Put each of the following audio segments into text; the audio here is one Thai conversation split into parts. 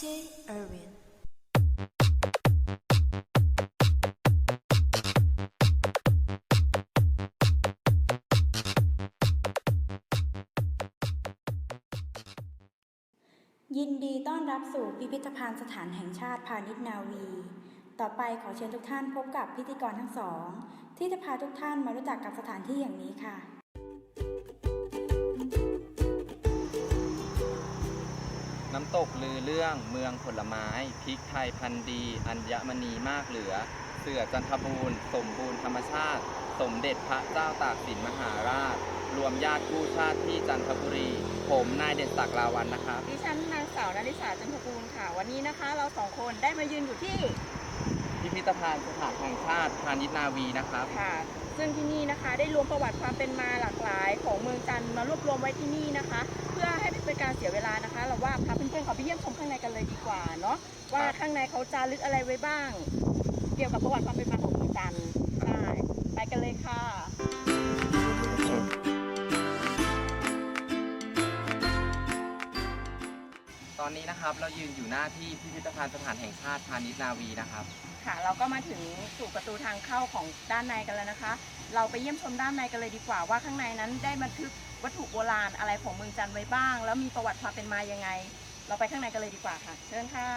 DJ Irwin ยินดีต้อนรับสู่พิพิธภัณฑ์สถานแห่งชาติพาณิชย์นาวี ต่อไปขอเชิญทุกท่านพบกับพิธีกรทั้งสอง ที่จะพาทุกท่านมารู้จักกับสถานที่อย่างนี้ค่ะ น้ำตกลือเรื่องเมืองผลไม้พริกไทยพันธุ์ดี อัญมณีมากเหลือ เสือจันทบูรณ์ สมบูรณ์ธรรมชาติ สมเด็จพระเจ้าตากสินมหาราช รวมญาติคู่ชาติที่จันทบุรี ผมนายเด่นศักดิ์ลาวันนะครับ ดิฉันนางสาวนาริสาจันทกูลค่ะ วันนี้นะคะ เราสองคนได้มายืนอยู่ที่พิพิธภัณฑ์สถานแห่งชาติพาณิชย์นาวีนะครับ ค่ะ ซึ่งที่นี่นะคะ ได้รวมประวัติความเป็นมาหลากหลายของเมืองจันทร์มารวบรวมไว้ที่นี่นะคะ เพื่อให้ไม่เป็น การเสียเวลานะคะ เราว่าพาเพื่อนๆเขาไปเยี่ยมชมข้างในกันเลยดีกว่าเนาะว่าข้างในเขาจารึกอะไรไว้บ้าง เกี่ยวกับประวัติความเป็นมาของเมืองจันทร์ใช่ไปกันเลยค่ะตอนนี้นะครับเรายืนอยู่หน้าที่พิพิธภัณฑ์สถานแห่งชาติพาณิชย์นาวีนะครับ ค่ะ เราก็มาถึงสู่ประตูทางเข้าของด้านในกันแล้วนะคะ เราไปเยี่ยมชมด้านในกันเลยดีกว่าว่าข้างในนั้นได้บันทึก วัตถุโบราณอะไรของเมืองจันทร์ไว้บ้าง แล้วมีประวัติความเป็นมายังไง เราไปข้างในกันเลยดีกว่าค่ะ เชิญค่ะ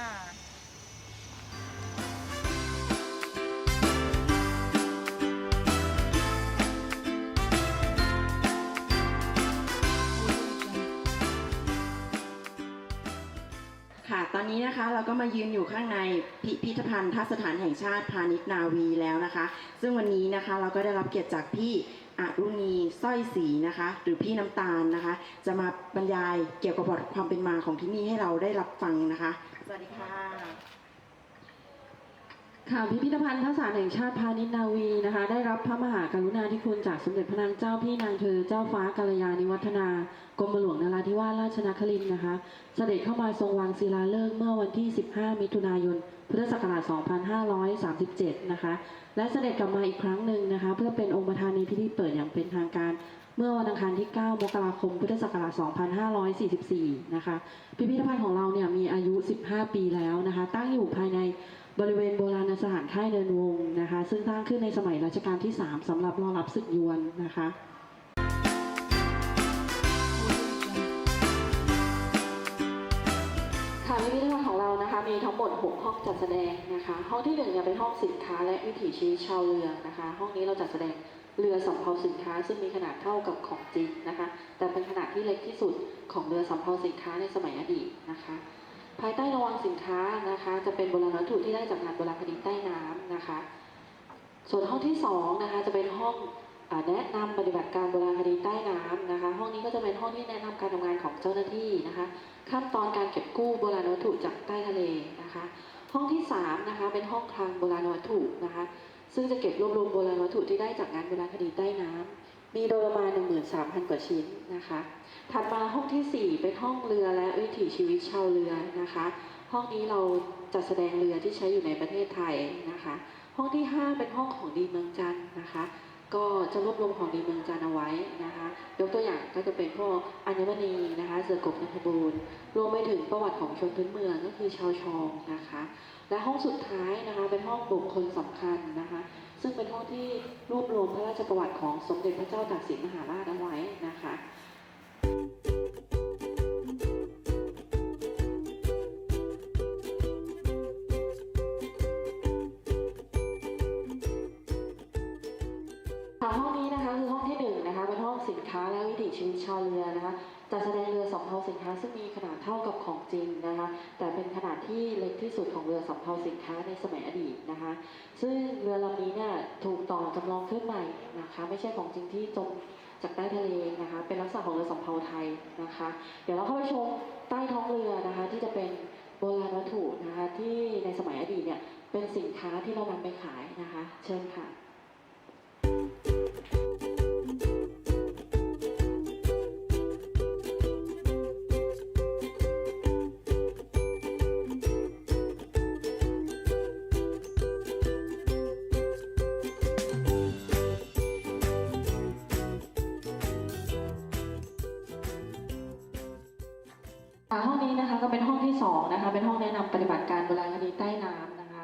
ค่ะตอนนี้นะคะเราก็มายืนอยู่ข้างในพิพิธภัณฑ์ทัศถานแห่งชาติพาณิชย์นาวีแล้วนะคะ ซึ่งวันนี้นะคะเราก็ได้รับเกียรติจากพี่ อรุณีสร้อยศรีนะคะ หรือพี่น้ำตาลนะคะ จะมาบรรยายเกี่ยวกับประวัติความเป็นมาของที่นี่ให้เราได้รับฟังนะคะ สวัสดีค่ะ ค่ะพิพิธภัณฑ์ทสถานแห่งชาติพาณิชย์นาวีนะคะ ได้รับพระมหากรุณาธิคุณจากสมเด็จพระนางเจ้าพี่นางเธอเจ้าฟ้ากัลยาณิวัฒนากรมหลวงนราธิวาสราชนครินทร์นะคะ เสด็จเข้ามาทรงวางศิลาฤกษ์เมื่อวันที่ 15 มิถุนายน พุทธศักราช 2537 นะคะ และเสด็จกลับมาอีกครั้งหนึ่งนะคะ เพื่อเป็นองค์ประธานในพิธีเปิดอย่างเป็นทางการ เมื่อวันอังคารที่ 9 มกราคม พุทธศักราช 2544 นะคะ พิพิธภัณฑ์ของเราเนี่ยมีอายุ 15 ปีแล้วนะคะ ตั้งอยู่ภายในบริเวณโบราณสถานค่ายเดินวงนะคะ ซึ่งสร้างขึ้นในสมัยรัชกาลที่ 3สำหรับรองรับศึกยวนนะคะ มีทั้งหมด 6 ห้องจัดแสดงนะคะ ห้องที่1เนี่ยเป็นห้องสินค้าและวิถีชีวิตชาวเรือนะคะ ห้องนี้เราจัดแสดงเรือสำเภาสินค้า ซึ่งมีขนาดเท่ากับของจริงนะคะ แต่เป็นขนาดที่เล็กที่สุดของเรือสำเภาสินค้าในสมัยอดีตนะคะ ภายใต้ระวังสินค้านะคะ จะเป็นโบราณวัตถุที่ได้จากงานโบราณคดีใต้น้ำนะคะ ส่วนห้องที่สองนะคะจะเป็นห้อง แนะนำปฏิบัติการโบราณคดีใต้น้ำนะคะ ห้องนี้ก็จะเป็นห้องที่แนะนำการทำงานของเจ้าหน้าที่นะคะ ขั้นตอนการเก็บกู้โบราณวัตถุจากใต้ทะเลนะคะ ห้องที่สามนะคะเป็นห้องคลังโบราณวัตถุนะคะ ซึ่งจะเก็บรวบรวมโบราณวัตถุที่ได้จากงานโบราณคดีใต้น้ำมีโดยประมาณ13,000 กว่าชิ้นนะคะ ถัดมาห้องที่สี่เป็นห้องเรือและวิถีชีวิตชาวเรือนะคะ ห้องนี้เราจัดแสดงเรือที่ใช้อยู่ในประเทศไทยนะคะ ห้องที่ 5 เป็นห้องของดีเมืองจันทร์นะคะ ก็จะรวบรวมของดีเมืองจันทร์เอาไว้นะคะยกตัวอย่างก็จะเป็นพวกอัญมณีนะคะเสือกบนันทบูรณ์รวมไปถึงประวัติของชนพื้นเมืองก็คือชาวชองนะคะ และห้องสุดท้ายนะคะเป็นห้องบุคคลสำคัญนะคะ ซึ่งเป็นห้องที่รวบรวมพระราชประวัติของสมเด็จพระเจ้าตากสินมหาราชเอาไว้นะคะ สินค้าและวิถีชีวิตชาวเรือนะคะจัดแสดงเรือสำเภาสินค้าซึ่งมีขนาดเท่ากับของจริงนะคะ แต่เป็นขนาดที่เล็กที่สุดของเรือสำเภาสินค้าในสมัยอดีตนะคะ ซึ่งเรือลำนี้เนี่ยถูกต่อจำลองขึ้นใหม่นะคะ ไม่ใช่ของจริงที่จมจากใต้ทะเลนะคะ เป็นลักษณะของเรือสำเภาไทยนะคะ เดี๋ยวเราเข้าไปชมใต้ท้องเรือนะคะ ที่จะเป็นโบราณวัตถุนะคะที่ในสมัยอดีตเนี่ยเป็นสินค้าที่เรานำไปขายนะคะ เชิญค่ะค่ะ ปฏิบัติการโบราณคดีใต้น้ำนะคะ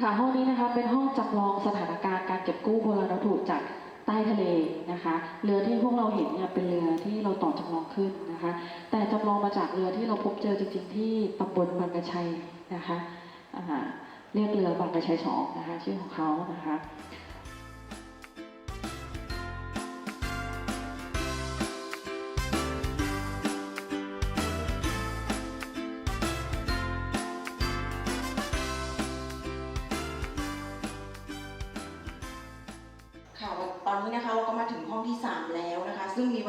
ค่ะห้องนี้นะคะเป็นห้องจำลองสถานการณ์การเก็บกู้โบราณวัตถุจากใต้ทะเลนะคะ เรือที่พวกเราเห็นเนี่ยเป็นเรือที่เราต่อจำลองขึ้นนะคะ แต่จำลองมาจากเรือที่เราพบเจอจริง ๆ ที่ตำบลบางกระชัยนะคะเรียกเรือบางกระชัยสองนะคะชื่อของเขานะคะ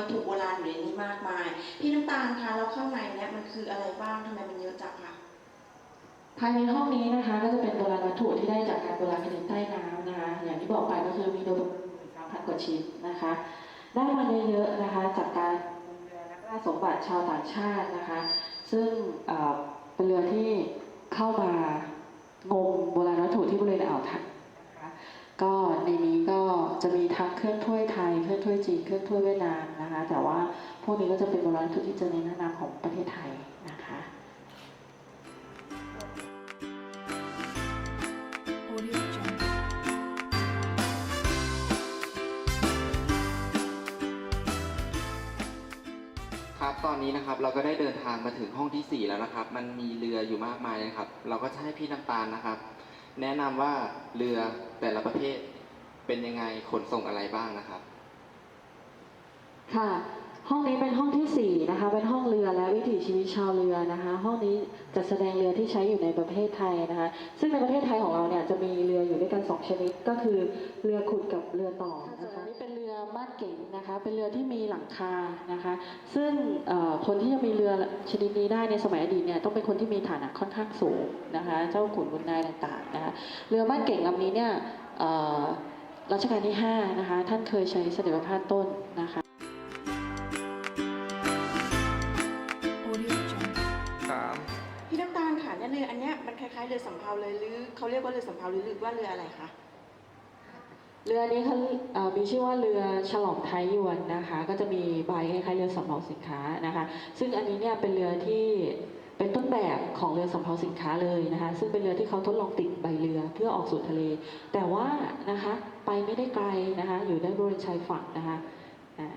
วัตถุโบราณอยู่ในนี้มากมาย พี่น้ำตาลคะแล้วข้างในเนี่ยมันคืออะไรบ้างทำไมมันเยอะจังคะภายในห้องนี้นะคะก็จะเป็นโบราณวัตถุที่ได้จากการโบราณคดีใต้น้ำนะคะ อย่างที่บอกไปก็คือมีโดยสามพันกว่าชิ้นนะคะ ได้มาเยอะๆนะคะจากการเรือนักล่าสมบัติชาวต่างชาตินะคะ ซึ่งเอ่อเป็นเรือที่เข้ามางมโบราณวัตถุที่บริเวณอ่าวไทยนะคะ ก็ในนี้ก็จะมีทั้งเครื่องถ้วยไทย เครื่องถ้วยจีน เครื่องถ้วยเวียดนามนะคะ แต่ว่าพวกนี้ก็จะเป็นโบราณวัตถุที่เจอในแม่น้ำของประเทศไทยนะคะครับตอนนี้นะครับเราก็ได้เดินทางมาถึงห้องที่ 4 แล้วนะครับ มันมีเรืออยู่มากมายเลยครับ เราก็จะให้พี่น้ำตาลนะครับ แนะนำว่าเรือ แต่ละประเภทเป็นยังไงขนส่งอะไรบ้างนะครับ ค่ะ ห้องนี้เป็นห้องที่สี่นะคะ เป็นห้องเรือและวิถีชีวิตชาวเรือนะคะ ห้องนี้จะแสดงเรือที่ใช้อยู่ในประเทศไทยนะคะ ซึ่งในประเทศไทยของเราเนี่ยจะมีเรืออยู่ด้วยกันสองชนิดก็คือเรือขุดกับเรือต่อ เก๋งนะคะเป็นเรือที่มีหลังคานะคะ ซึ่งเอ่อคนที่จะมีเรือชนิดนี้ได้ในสมัยอดีตเนี่ยต้องเป็นคนที่มีฐานะค่อนข้างสูงนะคะ เจ้าขุนบุญนายต่างๆนะคะเรือมาดเก๋งลำนี้เนี่ยเอ่อรัชกาลที่ห้านะคะท่านเคยใช้เสด็จพระพาสต้นนะคะครับพี่น้ำตาลค่ะเนี่ยเรืออันเนี้ยมันคล้ายๆเรือสำเภาเลยหรือเขาเรียกว่าเรือสำเภาหรือเรียกว่าเรืออะไรคะ เรือนี้เขาเอ่อมีชื่อว่าเรือฉลองไทยยวนนะคะ ก็จะมีใบคล้ายๆเรือสำเภาสินค้านะคะ ซึ่งอันนี้เนี่ยเป็นเรือที่เป็นต้นแบบของเรือสำเภาสินค้าเลยนะคะ ซึ่งเป็นเรือที่เขาทดลองติดใบเรือเพื่อออกสู่ทะเล แต่ว่านะคะไปไม่ได้ไกลนะคะ อยู่ในบริเวณชายฝั่งนะคะอ่า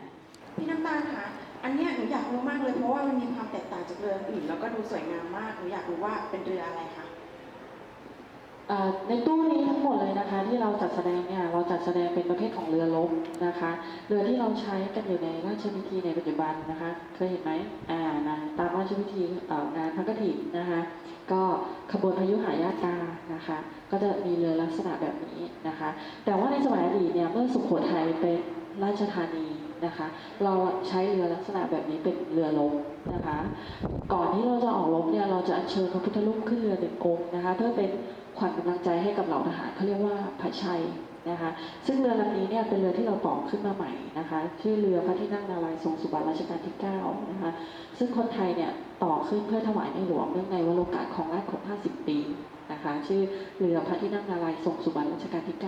พี่น้ำตาลคะอันเนี้ยหนูอยากรู้มากเลยเพราะว่ามันมีความแตกต่างจากเรืออื่นแล้วก็ดูสวยงามมากหนูอยากรู้ว่าเป็นเรืออะไรคะ ในตู้นี้ทั้งหมดเลยนะคะ ที่เราจัดแสดงเนี่ยเราจัดแสดงเป็นประเภทของเรือรบนะคะ เรือที่เราใช้กันอยู่ในราชพิธีในปัจจุบันนะคะเคยเห็นไหมอ่านะตามราชพิธีงานพระกฐินนะคะ ก็ขบวนพายุหายาตานะคะ ก็จะมีเรือลักษณะแบบนี้นะคะ แต่ว่าในสมัยอดีตเนี่ยเมื่อสุโขทัยเป็นราชธานีนะคะ เราใช้เรือลักษณะแบบนี้เป็นเรือรบนะคะ ก่อนที่เราจะออกรบเนี่ยเราจะอัญเชิญพระพุทธรูปขึ้นเรือหนึ่งองค์นะคะ เพื่อเป็น ขวัญกำลังใจให้กับเหล่าทหารเขาเรียกว่าพระชัยนะคะ ซึ่งเรือลำนี้เนี่ยเป็นเรือที่เราต่อขึ้นมาใหม่นะคะชื่อเรือพระที่นั่งนารายทรงสุบรรณรัชกาลที่9นะคะ ซึ่งคนไทยเนี่ยต่อขึ้นเพื่อถวายในหลวงเนื่องในวโรกาสของราชครบ50 ปีนะคะ ชื่อเรือพระที่นั่งนารายทรงสุบรรณรัชกาลที่9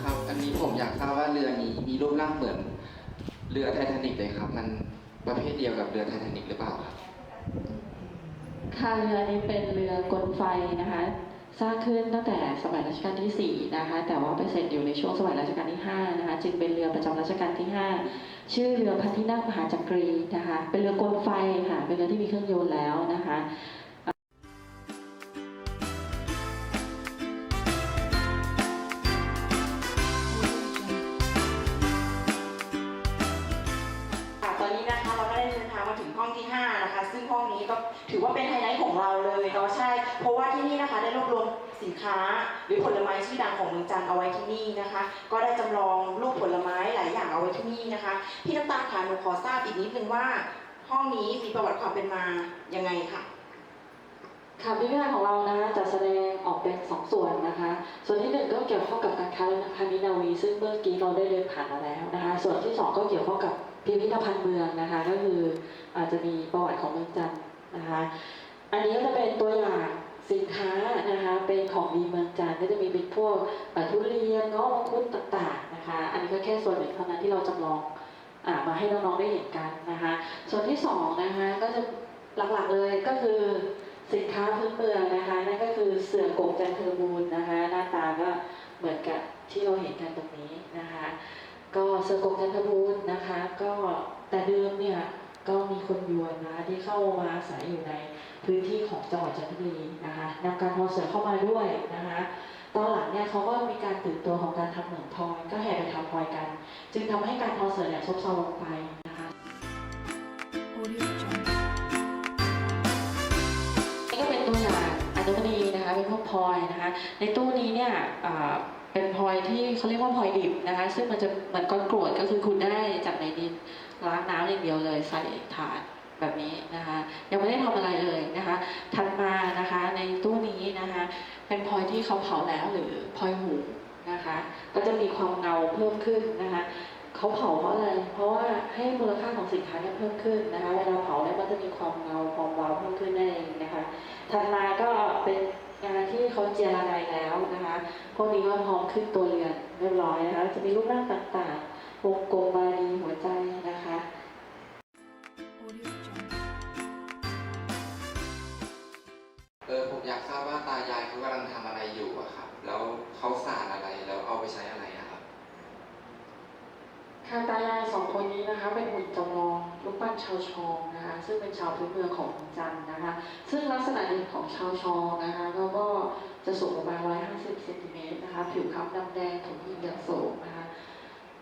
ครับ อันนี้ผมอยากทราบว่าเรือนี้มีรูปร่างเหมือนเรือไททานิกเลยครับ มัน ประเภทเดียวกับเรือไททานิกหรือเปล่าครับ ค่ะเรือนี้เป็นเรือกลไฟนะคะ สร้างขึ้นตั้งแต่สมัยรัชกาลที่4นะคะ แต่ว่าไปเสร็จอยู่ในช่วงสมัยรัชกาลที่5นะคะ จึงเป็นเรือประจำรัชกาลที่ 5 ชื่อเรือพระที่นั่งมหาจักรีนะคะ เป็นเรือกลไฟค่ะ เป็นเรือที่มีเครื่องยนต์แล้วนะคะค่ะ ถือว่าเป็นไฮไลท์ของเราเลยเนาะใช่ เพราะว่าที่นี่นะคะได้รวบรวมสินค้า หรือผลไม้ชื่อดังของเมืองจันทร์เอาไว้ที่นี่นะคะ ก็ได้จำลองรูปผลไม้หลายอย่างเอาไว้ที่นี่นะคะพี่น้ำตาลค่ะหนูขอทราบอีกนิดนึงว่า ห้องนี้มีประวัติความเป็นมายังไงค่ะค่ะพิพิธภัณฑ์ของเรานะคะจะแสดงออกเป็นสองส่วนนะคะ ส่วนที่หนึ่งก็เกี่ยวข้องกับการค้าและพาณิชย์นาวี ซึ่งเมื่อกี้เราได้เดินผ่านมาแล้วนะคะ ส่วนที่สองก็เกี่ยวข้องกับพิพิธภัณฑ์เมืองนะคะ ก็คืออาจจะมีประวัติของเมืองจันทร์ นะคะ อันนี้ก็จะเป็นตัวอย่างสินค้านะคะเป็นของดีเมืองจันทร์ก็จะมีเป็นพวกทุเรียนเงาะมังคุดต่างๆนะคะอันนี้ก็แค่ส่วนหนึ่งเท่านั้นที่เราจำลองอมาให้น้องๆได้เห็นกันนะคะส่วนที่สองนะคะก็จะหลักๆเลยก็คือสินค้าพื้นเมืองนะคะนั่นก็คือเสื่อกกจันทบูรณ์นะคะหน้าตาก็เหมือนกับที่เราเห็นกันตรงนี้นะคะก็เสื่อกกจันทบูรณ์นะคะก็แต่เดิมเนี่ย ก็มีคนยวนนะคะที่เข้ามาอาศัยอยู่ในพื้นที่ของจังหวัดจันทบุรีนะคะนำการทอเสือเข้ามาด้วยนะคะตอนหลังเนี่ยเขาก็มีการตื่นตัวของการทำเหมืองทองก็แห่ไปทำพลอยกัน จึงทำให้การทอเสือเนี่ยซบเซาลงไปนะคะนี่ก็เป็นตัวอย่างอัญมณีนะคะเป็นพวกพลอยนะคะในตู้นี้เนี่ยอ่า เป็นพลอยที่เขาเรียกว่าพลอยดิบนะคะ ซึ่งมันจะเหมือนก้อนกรวดก็คือคุณได้จากในดินล้างน้ำอย่างเดียวเลยใส่ถาดแบบนี้นะคะ ยังไม่ได้ทำอะไรเลยนะคะถัดมานะคะในตู้นี้นะคะ เป็นพลอยที่เขาเผาแล้วหรือพลอยหูนะคะ ก็จะมีความเงาเพิ่มขึ้นนะคะเขาเผาเพราะอะไร เพราะว่าให้มูลค่าของสินค้าเนี่ยเพิ่มขึ้นนะคะ เวลาเผาเนี่ยมันจะมีความเงาความวาวเพิ่มขึ้นนั่นเองนะคะ ถัดมาก็เป็น งานที่เขาเจียระไดแล้วนะคะพวกนี้ก็พร้อมขึ้นตัวเรือนเรียบร้อยนะคะจะมีรูปร่างต่างๆวงกลมบาลีหัวใจนะคะเออผมอยากทราบว่าตายายเขากำลังทำอะไรอยู่อะครับแล้วเขาสานอะไรแล้วเอาไปใช้อะไรอะครับ ค่ะตายายสองคนนี้นะคะเป็นหุ่นจำลองรู ปั้นชาวชองนะคะซึ่งเป็นชาวพื้นเมืองของจันทร์นะคะ ซึ่งลักษณะเด่นของชาวชองนะคะก็ก็จะสูงประมาณ 150เซนติเมตรนะคะ ผิวคล้ำดำแดงถูกยิงอย่างสูงนะคะ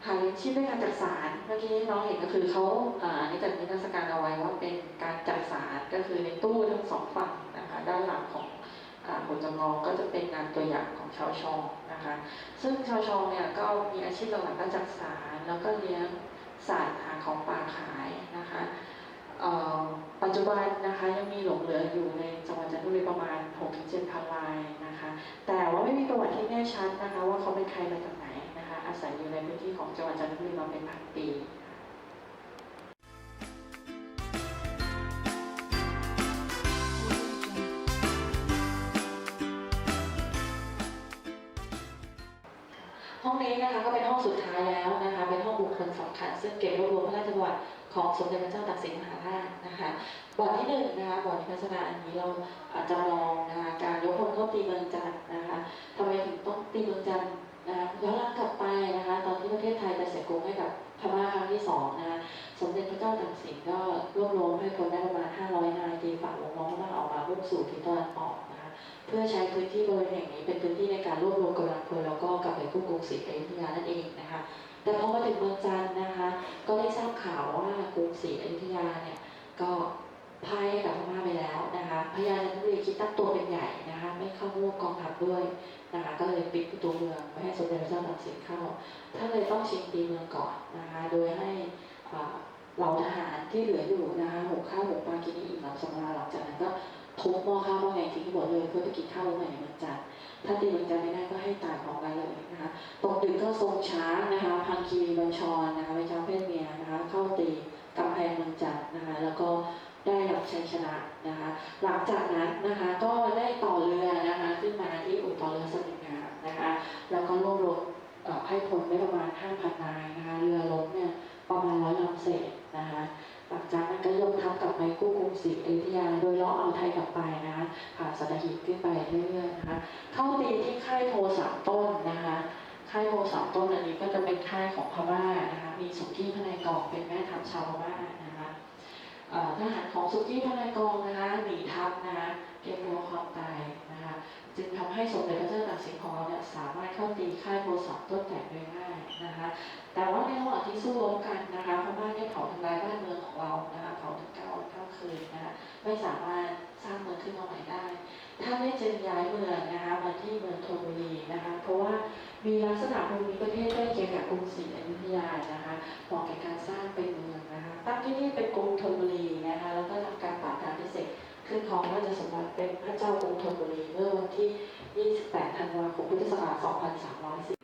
หาเลี้ยงชีพด้วยการจักสารเมื่อกี้น้องเห็นก็คือเขาอ่านี่จัดนิทรรศการเอาไว้ว่าเป็นการจักสารก็คือในตู้ทั้งสองฝั่งนะคะ ด้านหลังของอ่าหุ่นจำลองก็จะเป็นงานตัวอย่างของชาวชองนะคะ ซึ่งชาวชองเนี่ยก็มีอาชีพหลักๆก็จักสารแล้วก็เลี้ยง สัตว์หาของป่าขายนะคะปัจจุบันนะคะยังมีหลงเหลืออยู่ในจังหวัดจันทบุรีประมาณ 6-7พันรายนะคะ แต่ว่าไม่มีประวัติที่แน่ชัดนะคะ ว่าเขาเป็นใครมาจากไหนนะคะ อาศัยอยู่ในพื้นที่ของจังหวัดจันทบุรีมาเป็นพันปี ห้องนี้นะคะก็เป็นห้องสุดท้ายแล้วนะคะเป็นห้องบุคคลสำคัญซึ่งเก็บรวบรวมพระราชประวัติของสมเด็จพระเจ้าตากสินมหาราชนะคะบอร์ดที่หนึ่งนะคะบอร์ดนิพนธนาอันนี้เราอาจจะลองนะคะการยกพลเข้าตีเมืองจันทร์นะคะทำไมถึงต้องตีเมืองจันทร์นะคะย้อนหลังกลับไปนะคะ ตอนที่ประเทศไทยจะเสียกรุงให้กับพม่าครั้งที่สองนะคะสมเด็จพระเจ้าตากสินก็รวบรวมให้คนได้ประมาณ500นายตีฝั่งวงล้อมพม่าออกมามุ่งสู่ทิศตะวันออก เพื่อใช้พื้นที่บริเวณแห่งนี้ เป็นพื้นที่ในการรวบรวมกำลังพลแล้วก็กลับไปกู้กรุงศรีอยุธยานั่นเองนะคะ แต่พอมาถึงเมืองจันทร์นะคะ ก็ได้ทราบข่าวว่ากรุงศรีอยุธยาเนี่ยก็พ่ายให้กับพม่าไปแล้วนะคะพญาจันทบุรีคิดตั้งตัวเป็นใหญ่นะคะ ไม่เข้าร่วมกองทัพด้วยนะคะก็เลยปิดประตูเมืองไม่ให้สมเด็จพระเจ้าตากสินเข้าท่านเลยต้องชิงตีเมืองก่อนนะคะ โดยให้เหล่าทหารที่เหลืออยู่นะคะหกข้าวหกปลากินอิ่มหลังสำราญหลังจากนั้นก็ ทุบหม้อข้าวหม้อแกงทิ้งหมดเลยเพื่อไปกินข้าวใหม่ในเมืองจันทร์ถ้าตีเมืองจันทร์ไม่ได้ก็ให้ตายพร้อมกันเลยนะคะตกดึกก็ทรงช้างนะคะพังคีบัญชรนะคะเป็นช้างเพศเมียนะคะ เข้าตีกำแพงเมืองจันทร์นะคะ แล้วก็ได้รับชัยชนะนะคะ หลังจากนั้นนะคะก็ได้ต่อเรือนะคะขึ้นมาที่อู่ต่อเรือสมิงามนะคะ แล้วก็รวบรวมให้พลได้ประมาณ5,000นายนะคะ เรือลบเนี่ยประมาณร้อยลำเศษ นะคะหลังจากนั้นก็ยกทัพกลับไปกู้กรุงศรีอยุธยา โดยเลาะเอาไทยกลับไปนะคะผ่านสัตหีบขึ้นไปเรื่อยๆนะคะเข้าตีที่ค่ายโพสามต้นนะคะค่ายโพสามต้นอันนี้ก็จะเป็นค่ายของพม่านะคะมีสุกี้พนายกองเป็นแม่ทัพชาวพม่านะคะทหารของสุกี้พนายกองนะคะหนีทัพนะคะ เกรงกลัวความตายนะคะจึงทำให้สมเด็จพระเจ้าตากสินของเราเนี่ยสามารถเข้าตีค่ายโพสามต้นแตกโดยง่ายนะคะแต่ว่าในระหว่างที่สู้รบกันนะคะพม่าได้เผาทำลายบ้านเมืองของเรานะคะเผาถึงเก้าเก้าคืนนะคะไม่สามารถสร้างเมืองขึ้นมาใหม่ได้ท่านได้จึงย้ายเมืองนะคะมาที่เมืองธนบุรีนะคะเพราะว่ามีลักษณะภูมิประเทศใกล้เคียงกับกรุงศรีอยุธยานะคะเหมาะแก่การสร้างเป็นเมืองนะคะตั้งที่นี่เป็นกรุงธนบุรีนะคะแล้วก็ทำการปราบการพิเศษขึ้องราชสมบัติเป็นพระเจ้ากรุงธนบุรีเมื่อวันที่ 28 ธันวาคม พุทธศักราช 2310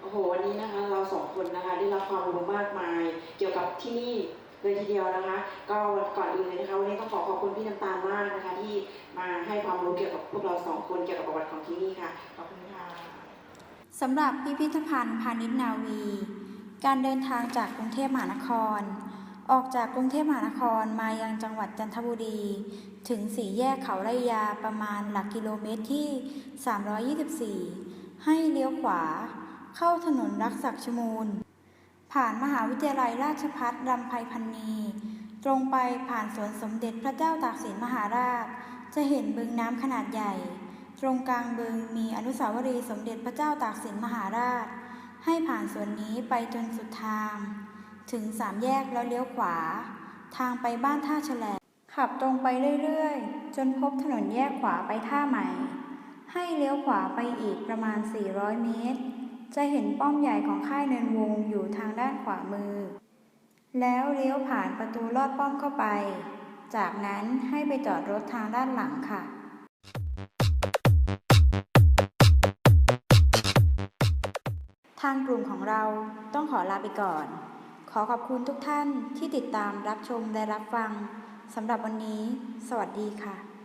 โอ้โหวันนี้นะคะเราสองคนนะคะได้รับความรู้มากมาย เกี่ยวกับที่นี่เลยทีเดียวนะคะ ก็วันก่อนอื่นเลยนะคะวันนี้ต้องขอขอบคุณพี่น้ำตาลมากนะคะ ที่มาให้ความรู้เกี่ยวกับพวกเราสองคนเกี่ยวกับประวัติของที่นี่ค่ะขอบคุณค่ะสำหรับพิพิธภัณฑ์พาณิชย์นาวี การเดินทางจากกรุงเทพมหานคร ออกจากกรุงเทพมหานครมายังจังหวัดจันทบุรี ถึงสี่แยกเขาไรยาประมาณหลักกิโลเมตรที่ 324 ให้เลี้ยวขวา เข้าถนนรักศักชมูล ผ่านมหาวิทยาลัยราชภัฏรำไพพันนีตรงไปผ่านสวนสมเด็จพระเจ้าตากสินมหาราช จะเห็นบึงน้ำขนาดใหญ่ ตรงกลางบึงมีอนุสาวรีย์สมเด็จพระเจ้าตากสินมหาราช ให้ผ่านส่วนนี้ไปจนสุดทาง ถึงสามแยกแล้วเลี้ยวขวา ทางไปบ้านท่าแฉลบขับตรงไปเรื่อยๆ จนพบถนนแยกขวาไปท่าใหม่ ให้เลี้ยวขวาไปอีกประมาณ 400 เมตร จะเห็นป้อมใหญ่ของค่ายเนินวงอยู่ทางด้านขวามือ แล้วเลี้ยวผ่านประตูลอดป้อมเข้าไป จากนั้นให้ไปจอดรถทางด้านหลังค่ะางกลุ่มของเราต้องขอลาไปก่อน ขอขอบคุณทุกท่านที่ติดตามรับชมและรับฟังสำหรับวันนี้ สวัสดีค่ะ